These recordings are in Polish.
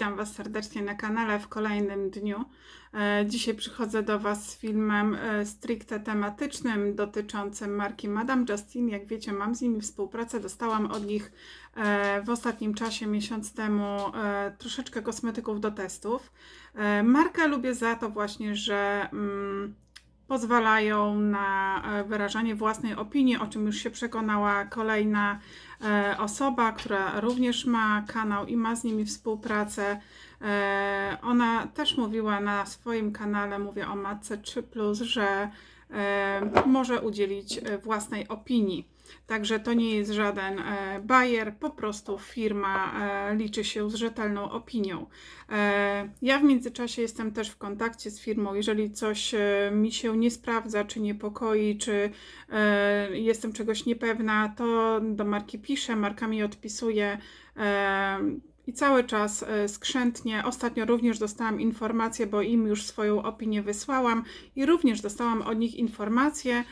Witam Was serdecznie na kanale w kolejnym dniu. E, Dzisiaj przychodzę do Was z filmem e, stricte tematycznym dotyczącym marki Madame Justin. Jak wiecie, mam z nimi współpracę. Dostałam od nich e, w ostatnim czasie, miesiąc temu, troszeczkę kosmetyków do testów. Markę lubię za to właśnie, że mm, pozwalają na e, wyrażanie własnej opinii, o czym już się przekonała kolejna e, osoba, która również ma kanał i ma z nimi współpracę. E, Ona też mówiła na swoim kanale, mówię o Matce 3, że może udzielić własnej opinii. Także to nie jest żaden e, bajer, po prostu firma e, liczy się z rzetelną opinią. E, Ja w międzyczasie jestem też w kontakcie z firmą. Jeżeli coś mi się nie sprawdza, czy niepokoi, czy jestem czegoś niepewna, to do marki piszę, marka mi odpisuje. I cały czas skrzętnie. Ostatnio również dostałam informację, bo im już swoją opinię wysłałam, i również dostałam od nich informację,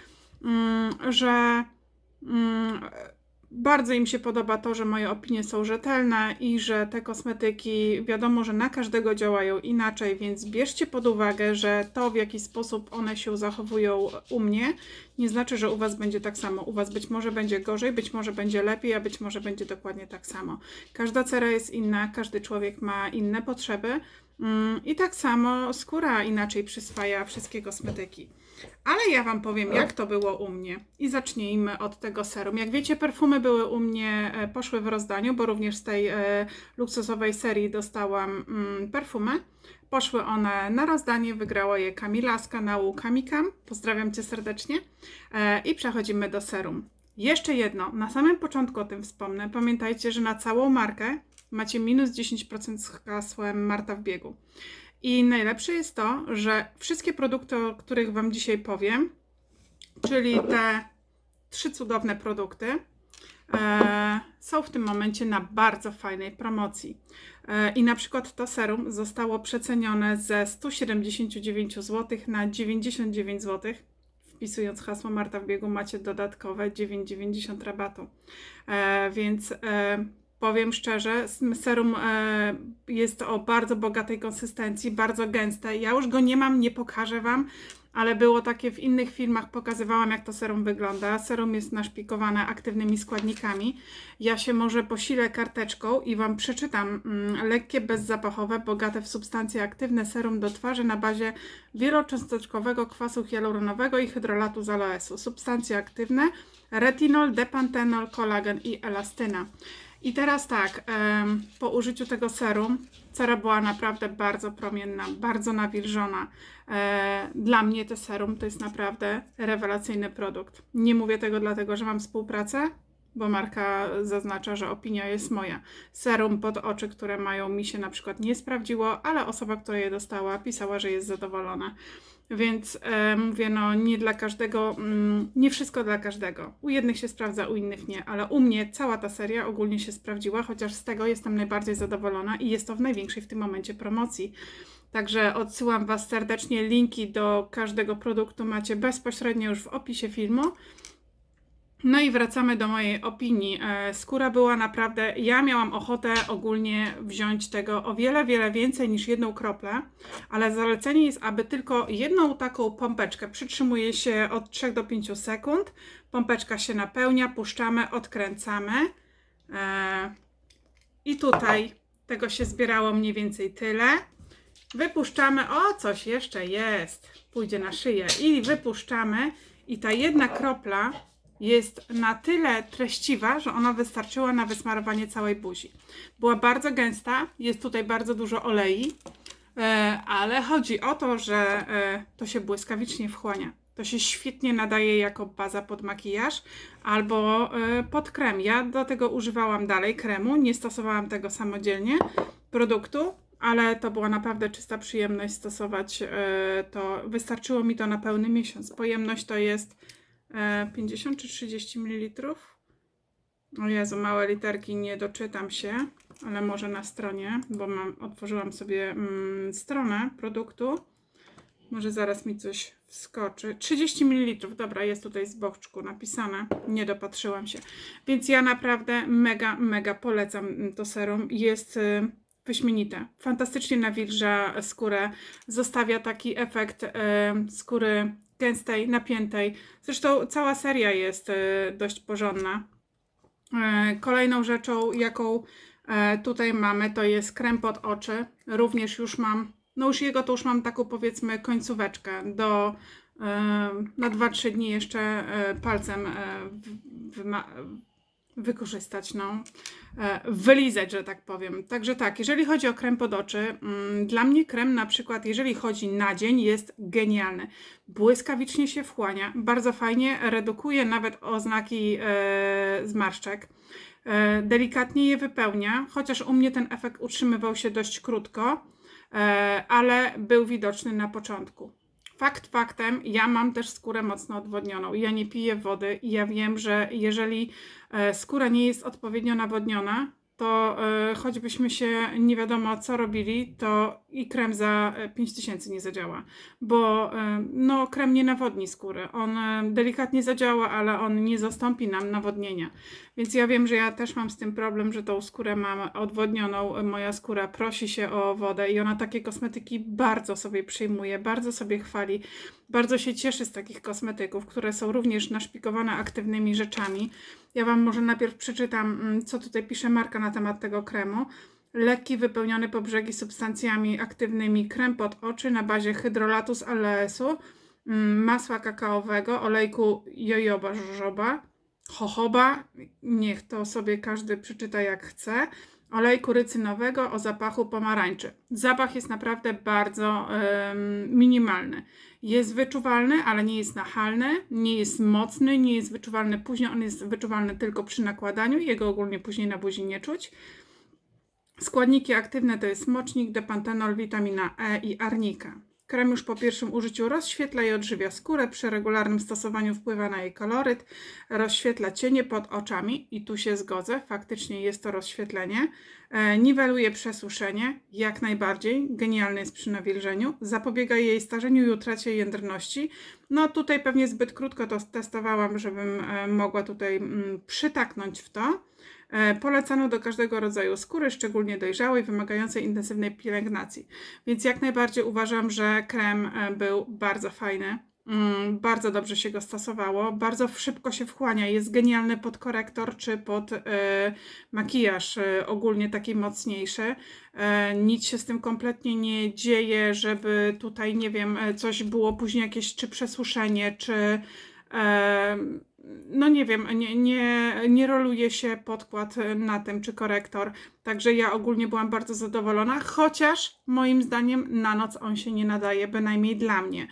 mm, że Bardzo im się podoba to, że moje opinie są rzetelne i że te kosmetyki wiadomo, że na każdego działają inaczej, więc bierzcie pod uwagę, że to w jaki sposób one się zachowują u mnie, nie znaczy, że u Was będzie tak samo. U Was być może będzie gorzej, być może będzie lepiej, a być może będzie dokładnie tak samo. Każda cera jest inna, każdy człowiek ma inne potrzeby mm, i tak samo skóra inaczej przyswaja wszystkie kosmetyki. Ale ja Wam powiem, jak to było u mnie. I zacznijmy od tego serum. Jak wiecie, perfumy były u mnie, e, poszły w rozdaniu, bo również z tej e, luksusowej serii dostałam mm, perfumy. Poszły one na rozdanie, wygrała je Kamila z kanału Kamikam. Pozdrawiam Cię serdecznie. E, I przechodzimy do serum. Jeszcze jedno, na samym początku o tym wspomnę. Pamiętajcie, że na całą markę macie minus 10% z hasłem Marta w biegu. I najlepsze jest to, że wszystkie produkty, o których Wam dzisiaj powiem, czyli te trzy cudowne produkty, e, są w tym momencie na bardzo fajnej promocji. E, I na przykład to serum zostało przecenione ze 179 zł na 99 zł. Wpisując hasło Marta w biegu macie dodatkowe 9,90 rabatu. E, więc e, powiem szczerze, serum e, jest o bardzo bogatej konsystencji, bardzo gęste. Ja już go nie mam, nie pokażę Wam, ale było takie w innych filmach, pokazywałam jak to serum wygląda. Serum jest naszpikowane aktywnymi składnikami. Ja się może posilę karteczką i Wam przeczytam mm, lekkie, bezzapachowe, bogate w substancje aktywne serum do twarzy na bazie wielocząsteczkowego kwasu hialuronowego i hydrolatu z aloesu. Substancje aktywne retinol, depantenol, kolagen i elastyna. I teraz tak, po użyciu tego serum cera była naprawdę bardzo promienna, bardzo nawilżona. E, Dla mnie to serum to jest naprawdę rewelacyjny produkt. Nie mówię tego dlatego, że mam współpracę, bo marka zaznacza, że opinia jest moja. Serum pod oczy, które mają mi się na przykład nie sprawdziło, ale osoba, która je dostała, pisała, że jest zadowolona. Więc e, mówię, no nie dla każdego, mm, nie wszystko dla każdego. U jednych się sprawdza, u innych nie, ale u mnie cała ta seria ogólnie się sprawdziła, chociaż z tego jestem najbardziej zadowolona i jest to w największej w tym momencie promocji. Także odsyłam Was serdecznie. Linki do każdego produktu macie bezpośrednio już w opisie filmu. No i wracamy do mojej opinii. E, Skóra była naprawdę. Ja miałam ochotę ogólnie wziąć tego o wiele, wiele więcej niż jedną kroplę, ale zalecenie jest, aby tylko jedną taką pompeczkę przytrzymuje się od 3 do 5 sekund. Pompeczka się napełnia, puszczamy, odkręcamy. E, I tutaj tego się zbierało mniej więcej tyle. Wypuszczamy. O, coś jeszcze jest. Pójdzie na szyję. I wypuszczamy. I ta jedna kropla jest na tyle treściwa, że ona wystarczyła na wysmarowanie całej buzi. Była bardzo gęsta, jest tutaj bardzo dużo olei, e, ale chodzi o to, że e, to się błyskawicznie wchłania. To się świetnie nadaje jako baza pod makijaż albo e, pod krem. Ja do tego używałam dalej kremu, nie stosowałam tego samodzielnie produktu, ale to była naprawdę czysta przyjemność stosować to. Wystarczyło mi to na pełny miesiąc. Pojemność to jest 50 czy 30 ml. O Jezu, małe literki, nie doczytam się, ale może na stronie, bo mam, otworzyłam sobie mm, stronę produktu. Może zaraz mi coś wskoczy. 30 ml, dobra, jest tutaj z boczku napisane. Nie dopatrzyłam się. Więc ja naprawdę mega, mega polecam to serum. Jest y, wyśmienite. Fantastycznie nawilża skórę, zostawia taki efekt e, skóry gęstej, napiętej. Zresztą cała seria jest e, dość porządna. E, Kolejną rzeczą, jaką e, tutaj mamy, to jest krem pod oczy. Również już mam, no już jego to już mam taką powiedzmy końcóweczkę do na 2-3 dni jeszcze palcem wykorzystać, no, wylizać, że tak powiem. Także tak, jeżeli chodzi o krem pod oczy, mm, dla mnie krem na przykład, jeżeli chodzi na dzień, jest genialny. Błyskawicznie się wchłania, bardzo fajnie redukuje nawet oznaki e, zmarszczek. E, delikatnie je wypełnia, chociaż u mnie ten efekt utrzymywał się dość krótko, e, ale był widoczny na początku. Fakt faktem, ja mam też skórę mocno odwodnioną. Ja nie piję wody i ja wiem, że jeżeli e, skóra nie jest odpowiednio nawodniona, to e, choćbyśmy się nie wiadomo co robili, to i krem za e, 5000 nie zadziała, bo e, no, krem nie nawodni skóry. On e, delikatnie zadziała, ale on nie zastąpi nam nawodnienia. Więc ja wiem, że ja też mam z tym problem, że tą skórę mam odwodnioną. Moja skóra prosi się o wodę i ona takie kosmetyki bardzo sobie przyjmuje, bardzo sobie chwali, bardzo się cieszy z takich kosmetyków, które są również naszpikowane aktywnymi rzeczami. Ja Wam może najpierw przeczytam, mm, co tutaj pisze Marka na temat tego kremu. Lekki, wypełniony po brzegi substancjami aktywnymi krem pod oczy na bazie hydrolatu z alesu, mm, masła kakaowego, olejku jojoba, żożoba, jojoba, niech to sobie każdy przeczyta jak chce, olejku rycynowego o zapachu pomarańczy. Zapach jest naprawdę bardzo minimalny. Jest wyczuwalny, ale nie jest nachalny, nie jest mocny, nie jest wyczuwalny później, on jest wyczuwalny tylko przy nakładaniu, jego ogólnie później na buzi nie czuć. Składniki aktywne to jest mocznik, depantenol, witamina E i arnika. Krem już po pierwszym użyciu rozświetla i odżywia skórę, przy regularnym stosowaniu wpływa na jej koloryt, rozświetla cienie pod oczami i tu się zgodzę, faktycznie jest to rozświetlenie, e, niweluje przesuszenie, jak najbardziej, genialny jest przy nawilżeniu, zapobiega jej starzeniu i utracie jędrności. No tutaj pewnie zbyt krótko to testowałam, żebym e, mogła tutaj mm, przytaknąć w to. E, Polecano do każdego rodzaju skóry, szczególnie dojrzałej, wymagającej intensywnej pielęgnacji. Więc jak najbardziej uważam, że krem e, był bardzo fajny. Mm, Bardzo dobrze się go stosowało, bardzo szybko się wchłania. Jest genialny pod korektor czy pod e, makijaż, e, ogólnie taki mocniejszy. E, nic się z tym kompletnie nie dzieje, żeby tutaj, nie wiem, coś było później jakieś czy przesuszenie, czy no nie wiem, nie, nie, nie roluje się podkład na tym, czy korektor. Także ja ogólnie byłam bardzo zadowolona, chociaż moim zdaniem na noc on się nie nadaje, bynajmniej dla mnie.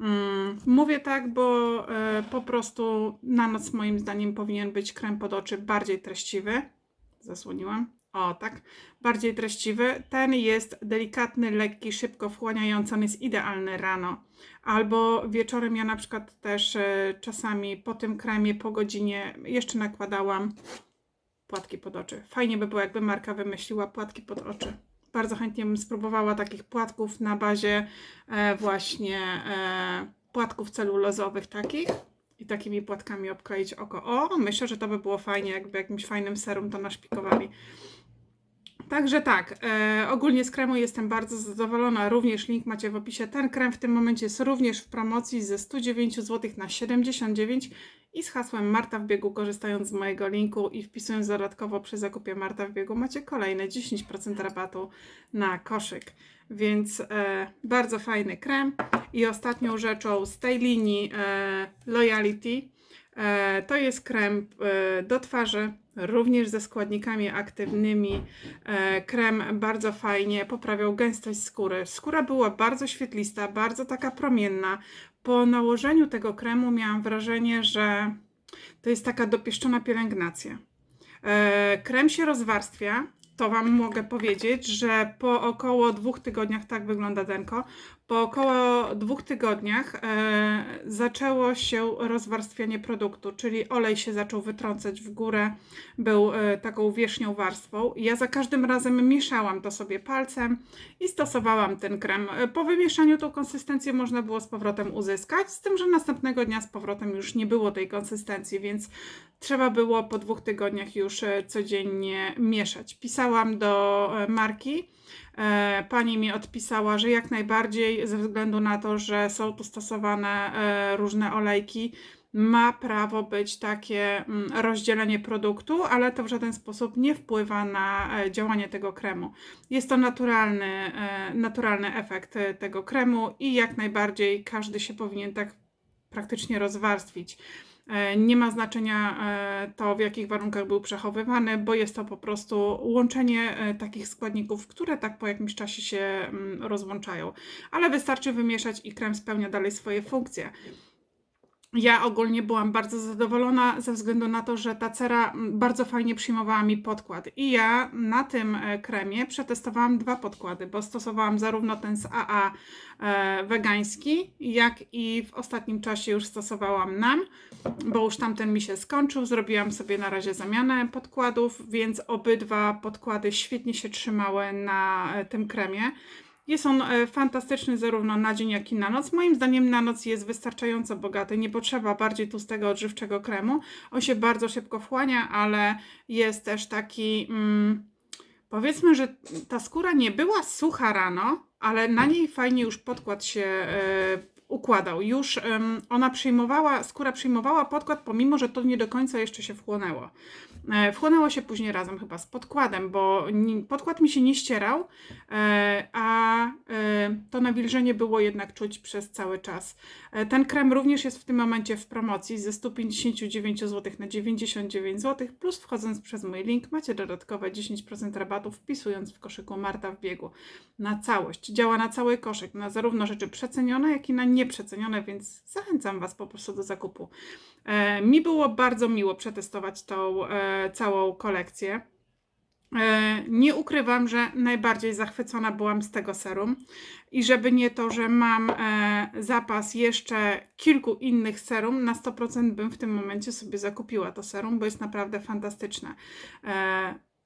Mm, mówię tak, bo e, po prostu na noc moim zdaniem powinien być krem pod oczy bardziej treściwy. Zasłoniłam. O, tak. Bardziej treściwy. Ten jest delikatny, lekki, szybko wchłaniający. On jest idealny rano. Albo wieczorem ja na przykład też e, czasami po tym kremie, po godzinie jeszcze nakładałam płatki pod oczy. Fajnie by było, jakby marka wymyśliła płatki pod oczy. Bardzo chętnie bym spróbowała takich płatków na bazie e, właśnie e, płatków celulozowych takich i takimi płatkami obkleić oko. O, myślę, że to by było fajnie, jakby jakimś fajnym serum to naszpikowali. Także tak, e, ogólnie z kremu jestem bardzo zadowolona. Również link macie w opisie. Ten krem w tym momencie jest również w promocji ze 109 zł na 79 i z hasłem Marta w biegu, korzystając z mojego linku i wpisując dodatkowo przy zakupie Marta w biegu, macie kolejne 10% rabatu na koszyk. Więc e, bardzo fajny krem. I ostatnią rzeczą z tej linii e, Loyalty to jest krem e, do twarzy, również ze składnikami aktywnymi. E, krem bardzo fajnie poprawiał gęstość skóry. Skóra była bardzo świetlista, bardzo taka promienna. Po nałożeniu tego kremu miałam wrażenie, że to jest taka dopieszczona pielęgnacja. E, Krem się rozwarstwia. To Wam mogę powiedzieć, że po około dwóch tygodniach, tak wygląda denko, po około dwóch tygodniach e, zaczęło się rozwarstwianie produktu, czyli olej się zaczął wytrącać w górę, był e, taką wierzchnią warstwą. Ja za każdym razem mieszałam to sobie palcem i stosowałam ten krem. E, Po wymieszaniu tą konsystencję można było z powrotem uzyskać, z tym, że następnego dnia z powrotem już nie było tej konsystencji, więc trzeba było po dwóch tygodniach już e, codziennie mieszać. Pisałam do e, marki, E, Pani mi odpisała, że jak najbardziej, ze względu na to, że są tu stosowane e, różne olejki, ma prawo być takie mm, rozdzielenie produktu, ale to w żaden sposób nie wpływa na działanie tego kremu. Jest to naturalny, naturalny efekt tego kremu i jak najbardziej każdy się powinien tak praktycznie rozwarstwić. E, Nie ma znaczenia e, to, w jakich warunkach był przechowywany, bo jest to po prostu łączenie e, takich składników, które tak po jakimś czasie się mm, rozłączają. Ale wystarczy wymieszać i krem spełnia dalej swoje funkcje. Ja ogólnie byłam bardzo zadowolona ze względu na to, że ta cera mm, bardzo fajnie przyjmowała mi podkład. I ja na tym e, kremie przetestowałam dwa podkłady, bo stosowałam zarówno ten z AA e, wegański, jak i w ostatnim czasie już stosowałam NAM, bo już tamten mi się skończył. Zrobiłam sobie na razie zamianę podkładów, więc obydwa podkłady świetnie się trzymały na e, tym kremie. Jest on e, fantastyczny zarówno na dzień, jak i na noc. Moim zdaniem na noc jest wystarczająco bogaty. Nie potrzeba bardziej tłustego, odżywczego kremu. On się bardzo szybko wchłania, ale jest też taki. Mm, powiedzmy, że ta skóra nie była sucha rano, ale na niej fajnie już podkład się e, układał. Już em, ona przyjmowała, skóra przyjmowała podkład, pomimo że to nie do końca jeszcze się wchłonęło. E, Wchłonęło się później razem chyba z podkładem, bo podkład mi się nie ścierał, e, a e, to nawilżenie było jednak czuć przez cały czas. E, Ten krem również jest w tym momencie w promocji ze 159 zł na 99 zł, plus wchodząc przez mój link macie dodatkowe 10% rabatu wpisując w koszyku Marta w biegu na całość. Działa na cały koszyk, na zarówno rzeczy przecenione, jak i na nieprzecenione, więc zachęcam Was po prostu do zakupu. E, mi było bardzo miło przetestować tą e, całą kolekcję. E, Nie ukrywam, że najbardziej zachwycona byłam z tego serum. I żeby nie to, że mam zapas jeszcze kilku innych serum, na 100% bym w tym momencie sobie zakupiła to serum, bo jest naprawdę fantastyczne.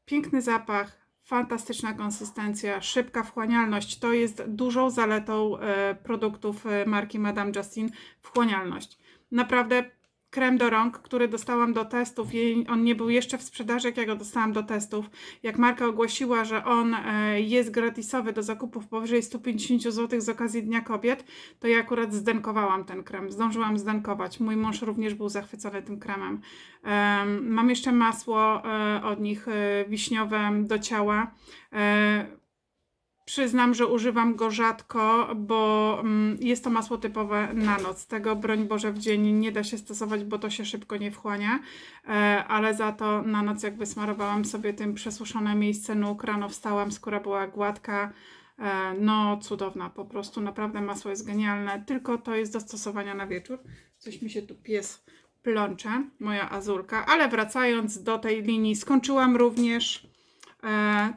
Piękny zapach, fantastyczna konsystencja, szybka wchłanialność. To jest dużą zaletą e, produktów e, marki Madame Justin wchłanialność. Naprawdę krem do rąk, który dostałam do testów, jej, on nie był jeszcze w sprzedaży, jak ja go dostałam do testów. Jak marka ogłosiła, że on e, jest gratisowy do zakupów powyżej 150 zł z okazji Dnia Kobiet, to ja akurat zdenkowałam ten krem. Zdążyłam zdenkować. Mój mąż również był zachwycony tym kremem. Em, mam jeszcze masło e, od nich e, wiśniowe do ciała. Przyznam, że używam go rzadko, bo mm, jest to masło typowe na noc. Tego broń Boże w dzień nie da się stosować, bo to się szybko nie wchłania, e, ale za to na noc jak wysmarowałam sobie tym przesuszone miejsce nóg, rano wstałam, skóra była gładka, e, no cudowna, po prostu naprawdę masło jest genialne, tylko to jest do stosowania na wieczór. Coś mi się tu pies plącze, moja azurka, ale wracając do tej linii, skończyłam również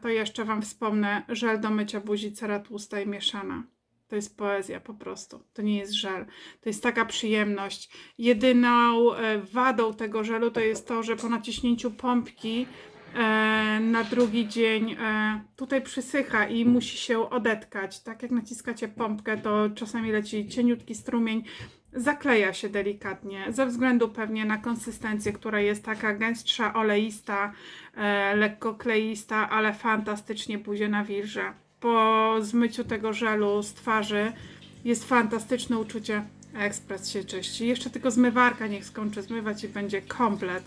to jeszcze Wam wspomnę, żel do mycia buzi, cera tłusta i mieszana. To jest poezja po prostu. To nie jest żel. To jest taka przyjemność. Jedyną e, wadą tego żelu to jest to, że po naciśnięciu pompki e, na drugi dzień e, tutaj przysycha i musi się odetkać. Tak jak naciskacie pompkę, to czasami leci cieniutki strumień. Zakleja się delikatnie, ze względu pewnie na konsystencję, która jest taka gęstsza, oleista, e, lekko kleista, ale fantastycznie buzie nawilża. Po zmyciu tego żelu z twarzy jest fantastyczne uczucie. Ekspres się czyści. Jeszcze tylko zmywarka niech skończy zmywać i będzie komplet.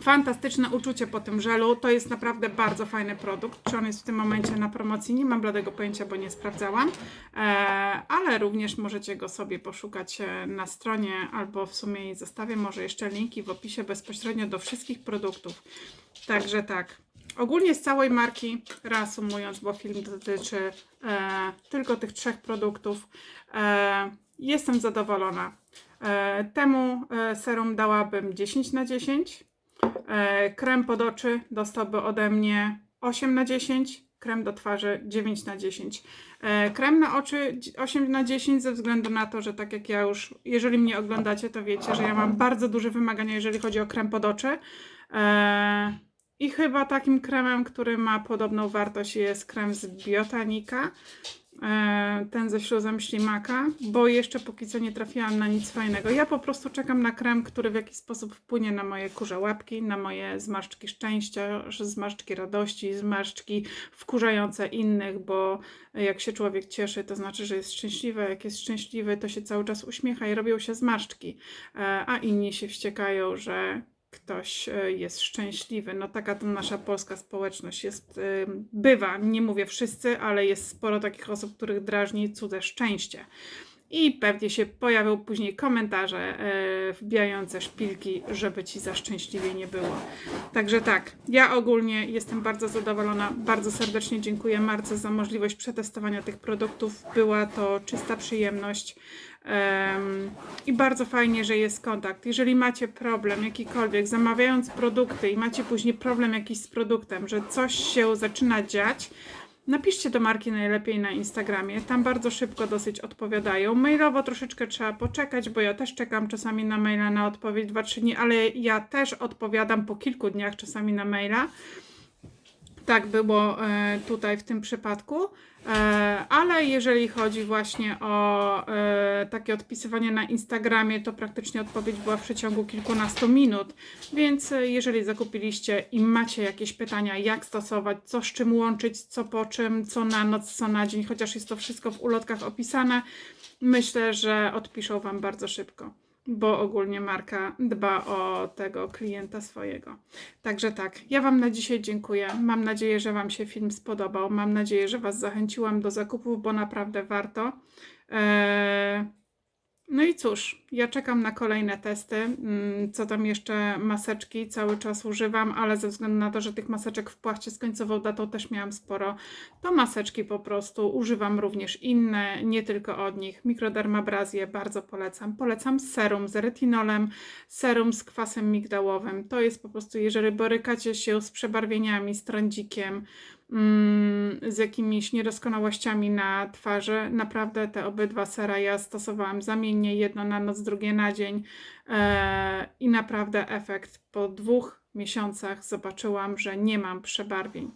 Fantastyczne uczucie po tym żelu. To jest naprawdę bardzo fajny produkt. Czy on jest w tym momencie na promocji? Nie mam bladego pojęcia, bo nie sprawdzałam. E, ale również możecie go sobie poszukać e, na stronie albo w sumie jej zostawię może jeszcze linki w opisie bezpośrednio do wszystkich produktów. Także tak. Ogólnie z całej marki, reasumując, bo film dotyczy e, tylko tych trzech produktów, jestem zadowolona. Temu serum dałabym 10 na 10. E, krem pod oczy dostałby ode mnie 8 na 10. Krem do twarzy 9 na 10. E, krem na oczy 8 na 10 ze względu na to, że tak jak ja już, jeżeli mnie oglądacie, to wiecie, że ja mam bardzo duże wymagania, jeżeli chodzi o krem pod oczy. E, I chyba takim kremem, który ma podobną wartość jest krem z Biotanika. E, ten ze śluzem ślimaka, bo jeszcze póki co nie trafiłam na nic fajnego. Ja po prostu czekam na krem, który w jakiś sposób wpłynie na moje kurze łapki, na moje zmarszczki szczęścia, zmarszczki radości, zmarszczki wkurzające innych, bo jak się człowiek cieszy, to znaczy, że jest szczęśliwy, jak jest szczęśliwy, to się cały czas uśmiecha i robią się zmarszczki, e, a inni się wściekają, że ktoś e, jest szczęśliwy. No taka to nasza polska społeczność jest, y, bywa, nie mówię wszyscy, ale jest sporo takich osób, których drażni cudze szczęście. I pewnie się pojawią później komentarze e, wbijające szpilki, żeby ci za szczęśliwie nie było. Także tak, ja ogólnie jestem bardzo zadowolona. Bardzo serdecznie dziękuję Marce za możliwość przetestowania tych produktów. Była to czysta przyjemność. Em, I bardzo fajnie, że jest kontakt. Jeżeli macie problem jakikolwiek, zamawiając produkty i macie później problem jakiś z produktem, że coś się zaczyna dziać, napiszcie do marki najlepiej na Instagramie. Tam bardzo szybko dosyć odpowiadają. Mailowo troszeczkę trzeba poczekać, bo ja też czekam czasami na maila na odpowiedź 2-3 dni, ale ja też odpowiadam po kilku dniach czasami na maila. Tak było e, tutaj w tym przypadku. E, Ale jeżeli chodzi właśnie o e, takie odpisywanie na Instagramie, to praktycznie odpowiedź była w przeciągu kilkunastu minut. Więc jeżeli zakupiliście i macie jakieś pytania, jak stosować, co z czym łączyć, co po czym, co na noc, co na dzień, chociaż jest to wszystko w ulotkach opisane, myślę, że odpiszą Wam bardzo szybko. Bo ogólnie marka dba o tego klienta swojego. Także tak, ja Wam na dzisiaj dziękuję. Mam nadzieję, że Wam się film spodobał. Mam nadzieję, że Was zachęciłam do zakupów, bo naprawdę warto. Eee, no i cóż, ja czekam na kolejne testy. Mm, Co tam jeszcze maseczki cały czas używam, ale ze względu na to, że tych maseczek w płachcie z końcową datą też miałam sporo, to maseczki po prostu używam również inne, nie tylko od nich. Mikrodermabrazję bardzo polecam. Polecam serum z retinolem, serum z kwasem migdałowym. To jest po prostu, jeżeli borykacie się z przebarwieniami, z trądzikiem, z jakimiś niedoskonałościami na twarzy. Naprawdę te obydwa sera ja stosowałam zamiennie, jedno na noc, drugie na dzień e, i naprawdę efekt po dwóch miesiącach zobaczyłam, że nie mam przebarwień.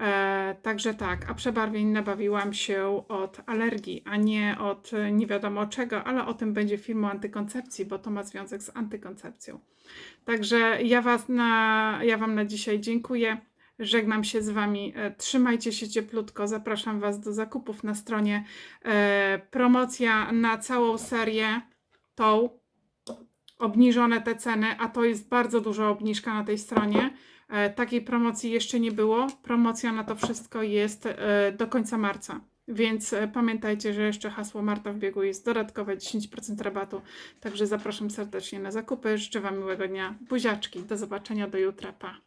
E, także tak, a przebarwień nabawiłam się od alergii, a nie od nie wiadomo czego, ale o tym będzie film o antykoncepcji, bo to ma związek z antykoncepcją. Także ja, was na, ja Wam na dzisiaj dziękuję. Żegnam się z Wami. E, Trzymajcie się cieplutko. Zapraszam Was do zakupów na stronie. E, Promocja na całą serię tą. Obniżone te ceny, a to jest bardzo duża obniżka na tej stronie. E, Takiej promocji jeszcze nie było. Promocja na to wszystko jest do końca marca. Więc pamiętajcie, że jeszcze hasło Marta w biegu jest dodatkowe 10% rabatu. Także zapraszam serdecznie na zakupy. Życzę Wam miłego dnia. Buziaczki. Do zobaczenia do jutra. Pa.